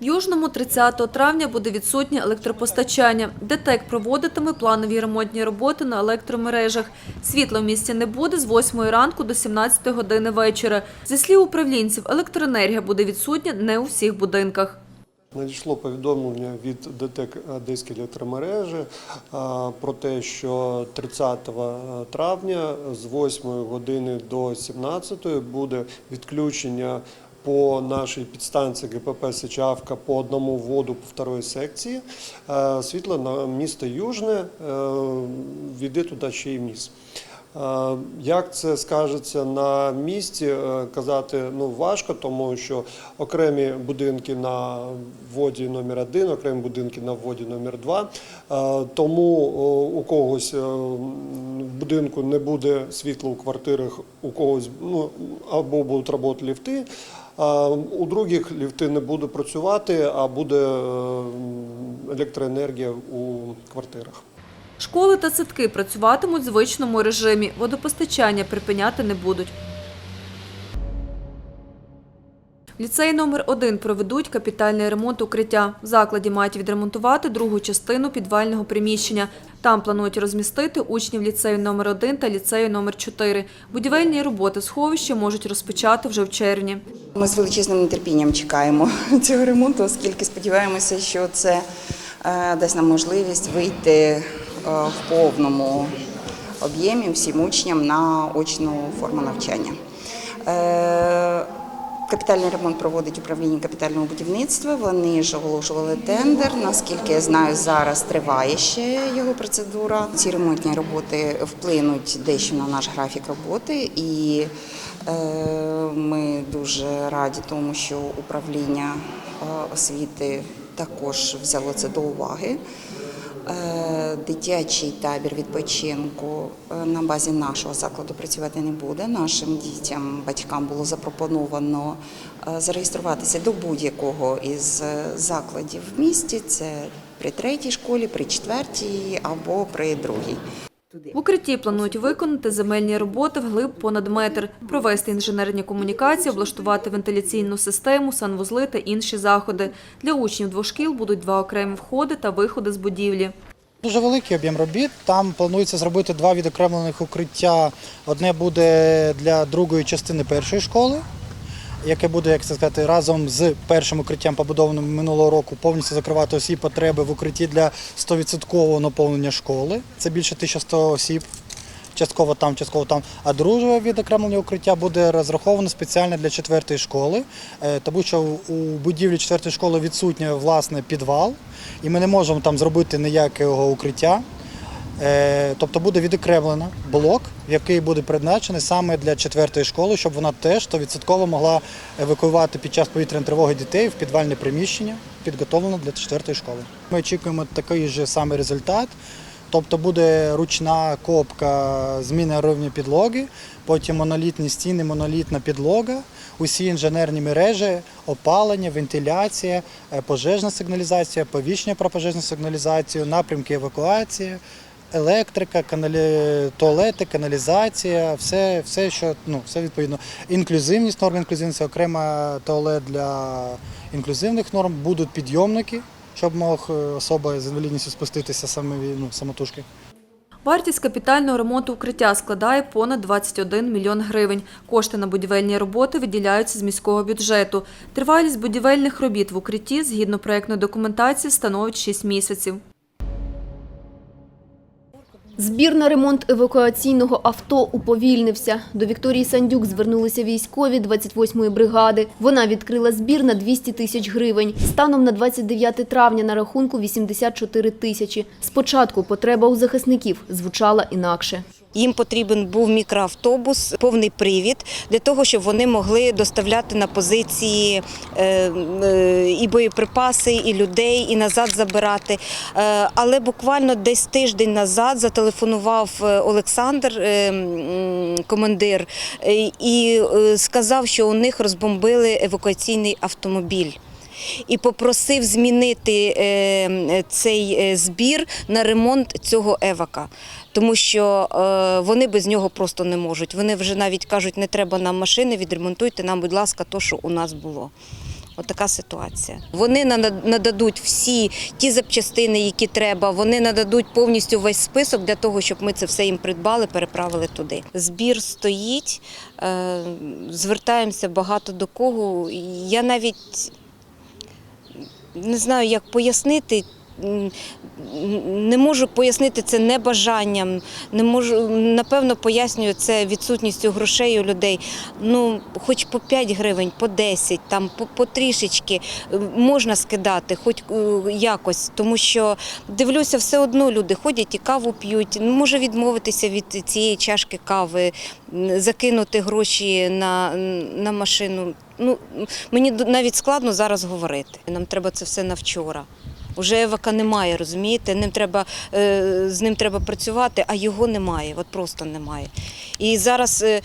Южному 30 травня буде відсутнє електропостачання. ДТЕК проводитиме планові ремонтні роботи на електромережах. Світла в місті не буде з 8 ранку до 17 години вечора. Зі слів управлінців, електроенергія буде відсутня не у всіх будинках. Надійшло повідомлення від ДТЕК Одеські електромережі про те, що 30 травня з 8 години до 17 буде відключення по нашій підстанції ГПП Сичавка по одному вводу по второї секції. Е, Світло на місто Южне е, війде туди ще й вниз. Е, Як це скажеться на місці, казати ну важко, тому що окремі будинки на вводі номер 1 окремі будинки на вводі номер 2 Тому у когось в будинку не буде світла у квартирах, у когось ну або будуть працювати ліфти. У других ліфти не будуть працювати, а буде е, електроенергія у квартирах. Школи та садки працюватимуть в звичному режимі. Водопостачання припиняти не будуть. Ліцей номер 1 проведуть капітальний ремонт укриття. В закладі мають відремонтувати другу частину підвального приміщення. Там планують розмістити учнів ліцею номер 1 та ліцею номер 4. Будівельні роботи сховища можуть розпочати вже в червні. Ми з величезним нетерпінням чекаємо цього ремонту, оскільки сподіваємося, що це е, дасть нам можливість вийти е, в повному об'ємі всім учням на очну форму навчання. Капітальний ремонт проводить управління капітального будівництва. Вони ж оголошували тендер. Наскільки я знаю, зараз триває ще його процедура. Ці ремонтні роботи вплинуть дещо на наш графік роботи, і е, ми дуже раді тому, що управління е, освіти також взяло це до уваги. Е, Дитячий табір відпочинку е, на базі нашого закладу працювати не буде. Нашим дітям, батькам було запропоновано е, зареєструватися до будь-якого із закладів в місті. Це при третій школі, при четвертій або при другій. В укритті планують виконати земельні роботи вглиб понад метр, провести інженерні комунікації, облаштувати вентиляційну систему, санвузли та інші заходи. Для учнів двох шкіл будуть два окремі входи та виходи з будівлі. Дуже великий об'єм робіт. Там планується зробити два відокремлених укриття. Одне буде для другої частини першої школи, яке буде, як це сказати, разом з першим укриттям, побудованим минулого року, повністю закривати усі потреби в укритті для 100% наповнення школи. Це більше 1100 осіб. Частково там, частково там. А друге відокремлення укриття буде розраховано спеціально для четвертої школи, е, тому що у будівлі четвертої школи відсутній власне підвал, і ми не можемо там зробити ніякого укриття. Е, Тобто буде відокремлено блок, який буде призначений саме для четвертої школи, щоб вона теж 100% могла евакуювати під час повітряної тривоги дітей в підвальне приміщення, підготовлене для четвертої школи. Ми очікуємо такий же самий результат. Тобто буде ручна копка зміни рівня підлоги, потім монолітні стіни, монолітна підлога, усі інженерні мережі, опалення, вентиляція, е, пожежна сигналізація, повіщення про пожежну сигналізацію, напрямки евакуації, електрика, каналі... туалети, каналізація, все, все, що ну, все відповідно. Інклюзивність, норм інклюзивності, окрема туалет для інклюзивних норм, будуть підйомники, щоб мог е, особа з інвалідністю спуститися саме ну, самотужки. Вартість капітального ремонту укриття складає понад 21 мільйон гривень. Кошти на будівельні роботи виділяються з міського бюджету. Тривалість будівельних робіт в укритті згідно проектної документації становить 6 місяців. Збір на ремонт евакуаційного авто уповільнився. До Вікторії Сандюк звернулися військові 28-ї бригади. Вона відкрила збір на 200 тисяч гривень. Станом на 29 травня на рахунку 84 тисячі. Спочатку потреба у захисників звучала інакше. Їм потрібен був мікроавтобус, повний привід для того, щоб вони могли доставляти на позиції е, е, і боєприпаси, і людей, і назад забирати. Е, Але буквально десь тиждень назад зателефонував Олександр, командир, і сказав, що у них розбомбили евакуаційний автомобіль. І попросив змінити е, цей е, збір на ремонт цього евака, тому що е, вони без нього просто не можуть. Вони вже навіть кажуть, не треба нам машини, відремонтуйте нам, будь ласка, то, що у нас було. Отака ситуація. Вони нададуть всі ті запчастини, які треба. Вони нададуть повністю весь список для того, щоб ми це все їм придбали, переправили туди. Збір стоїть, звертаємося багато до кого. Я навіть не знаю, як пояснити. Не можу пояснити це небажанням, не можу напевно пояснюю це відсутністю грошей у людей. Ну, хоч по 5 гривень, по 10, там по, по трішечки е, можна скидати, хоч е, якось, тому що дивлюся, все одно люди ходять і каву п'ють. Може відмовитися від цієї чашки кави, закинути гроші на, на машину. Ну, мені навіть складно зараз говорити. Нам треба це все на вчора. Уже евака немає, розумієте? Ним треба, е, з ним треба працювати, а його немає, от просто немає. І зараз, е,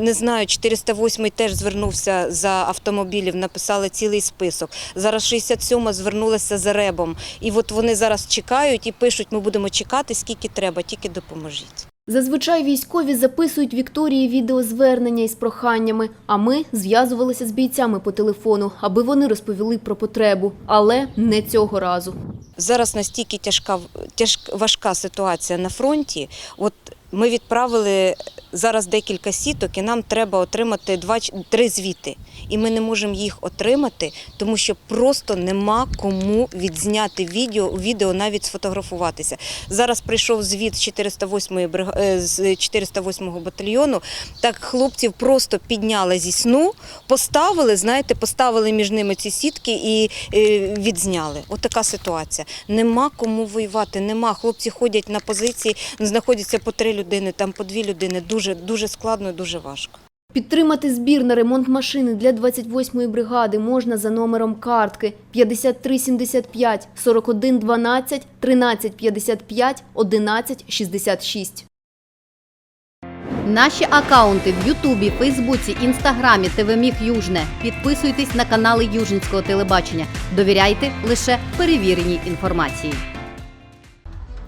не знаю, 408 теж звернувся за автомобілів, написали цілий список. Зараз 67 звернулася за ребом. І от вони зараз чекають і пишуть, ми будемо чекати, скільки треба, тільки допоможіть. Зазвичай військові записують Вікторії відеозвернення із проханнями, а ми зв'язувалися з бійцями по телефону, аби вони розповіли про потребу. Але не цього разу. Зараз настільки тяжка тяж, важка ситуація на фронті. От ми відправили зараз декілька сіток, і нам треба отримати два три звіти. І ми не можемо їх отримати, тому що просто нема кому відзняти відео, відео навіть сфотографуватися. Зараз прийшов звіт з 408 брига- е, з 408 батальйону. Так хлопців просто підняли зі сну, поставили, знаєте, поставили між ними ці сітки і е, відзняли. От ситуація. Нема кому воювати, нема. Хлопці ходять на позиції, знаходяться по три людини, там по дві людини. Дуже дуже складно, дуже важко. Підтримати збір на ремонт машини для 28-ї бригади можна за номером картки 5375 4112 1355 1166. Наші акаунти в Ютубі, Фейсбуці, Інстаграмі, ТВ Міг Южне. Підписуйтесь на канали Южницького телебачення. Довіряйте лише перевіреній інформації.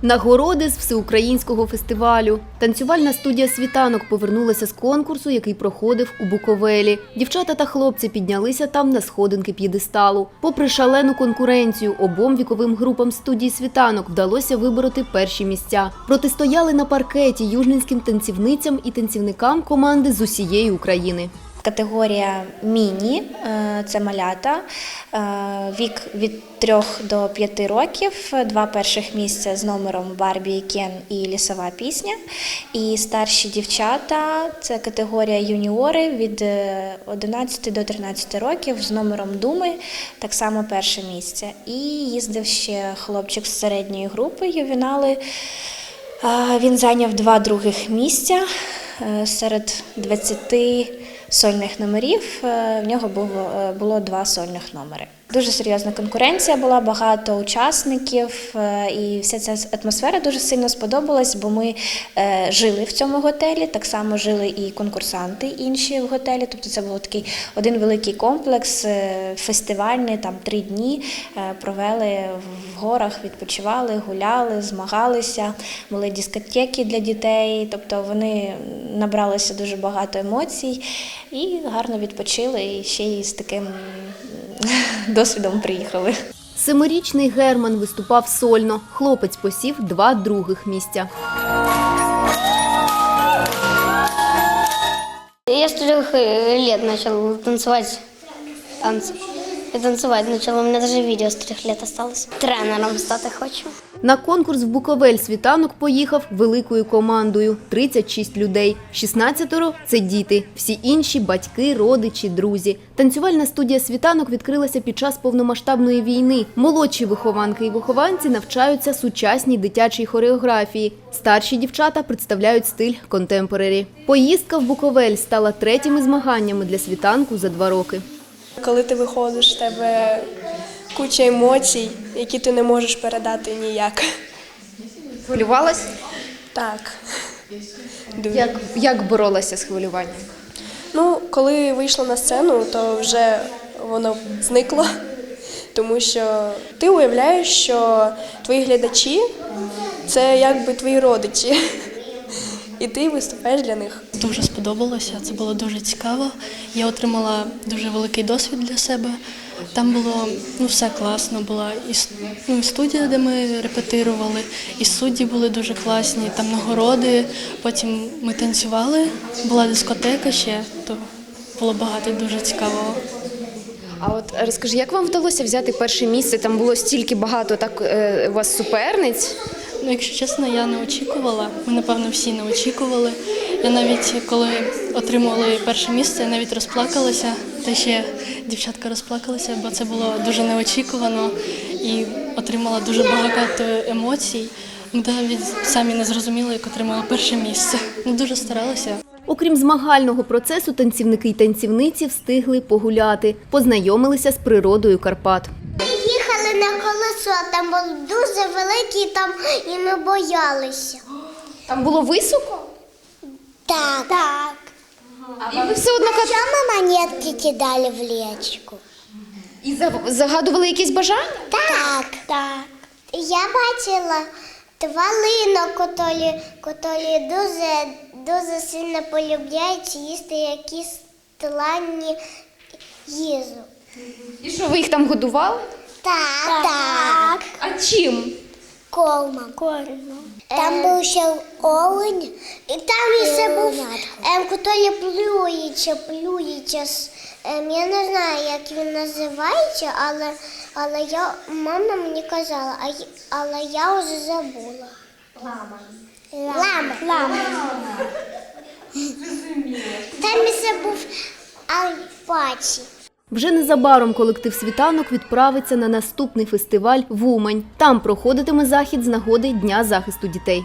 Нагороди з всеукраїнського фестивалю. Танцювальна студія Світанок повернулася з конкурсу, який проходив у Буковелі. Дівчата та хлопці піднялися там на сходинки п'єдесталу. Попри шалену конкуренцію, обом віковим групам студії Світанок вдалося вибороти перші місця. Протистояли на паркеті южненським танцівницям і танцівникам команди з усієї України. Категорія міні е, це малята, е, вік від 3 до 5 років, два перших місця з номером Барбі Кен і лісова пісня. І старші дівчата це категорія юніори від е, 11 до 13 років з номером Думи, так само перше місце. І їздив ще хлопчик з середньої групи ювінали. Він зайняв два других місця е, серед 20 сольних номерів. е, В нього було, е, було два сольних номери. Дуже серйозна конкуренція була, багато учасників, е, і вся ця атмосфера дуже сильно сподобалась, бо ми е, жили в цьому готелі. Так само жили і конкурсанти інші в готелі. Тобто це був такий один великий комплекс, е, фестивальний, там три дні провели в горах, відпочивали, гуляли, змагалися, були дискотеки для дітей. Тобто вони набралися дуже багато емоцій і гарно відпочили, і ще й з таким досвідом приїхали. Семирічний Герман виступав сольно. Хлопець посів два других місця. Я с трех э, лет начал танцевать танцы. И танцевать начал. У меня даже видео с трех лет осталось. Тренером стати хочу. На конкурс в Буковель світанок поїхав великою командою – 36 людей. 16 – це діти, всі інші – батьки, родичі, друзі. Танцювальна студія світанок відкрилася під час повномасштабної війни. Молодші вихованки і вихованці навчаються сучасній дитячій хореографії. Старші дівчата представляють стиль контемпорарі. Поїздка в Буковель стала третіми змаганнями для світанку за два роки. Коли ти виходиш, тебе куча емоцій, які ти не можеш передати ніяк. Хвилювалась? Так. Дуже. Як, як боролася з хвилюванням? Ну, коли вийшла на сцену, то вже воно зникло, тому що ти уявляєш, що твої глядачі це якби твої родичі. і ти виступаєш для них. Дуже сподобалося, це було дуже цікаво. Я отримала дуже великий досвід для себе. Там було ну, все класно. Була і, ну, студія, де ми репетирували, і судді були дуже класні, там нагороди. Потім ми танцювали, була дискотека ще, то було багато дуже цікавого. А от розкажи, як вам вдалося взяти перше місце? Там було стільки багато так е, у вас суперниць. Ну, якщо чесно, я не очікувала. Ми, напевно, всі не очікували. Я навіть коли отримували перше місце, я навіть розплакалася. Та ще дівчатка розплакалася, бо це було дуже неочікувано і отримала дуже багато емоцій. Ми навіть самі не зрозуміли, як отримала перше місце. Ну, дуже старалася. Окрім змагального процесу, танцівники й танцівниці встигли погуляти, познайомилися з природою Карпат. Їхали на колесо, там було дуже велике, там і ми боялися. Там було високо, Так. Так. і ви все одно Що ми монетки кидали в річку? і за- загадували якісь бажання? Так. Так. Я бачила тваринок, котрі, котрі дуже, дуже сильно полюбляють їсти якісь тланні їжу. І що ви їх там годували? Так. Так. А чим? Кормом. Кормом. Там був ще олень, і там ще був ем, котрий плюється, плюється. Ем, я не знаю, як він називається, але, але я, мама мені казала, а, й- але я вже забула. Лама. Лама. Лама. Там ще був альпачі. Вже незабаром колектив світанок відправиться на наступний фестиваль в Умань. Там проходитиме захід з нагоди Дня захисту дітей.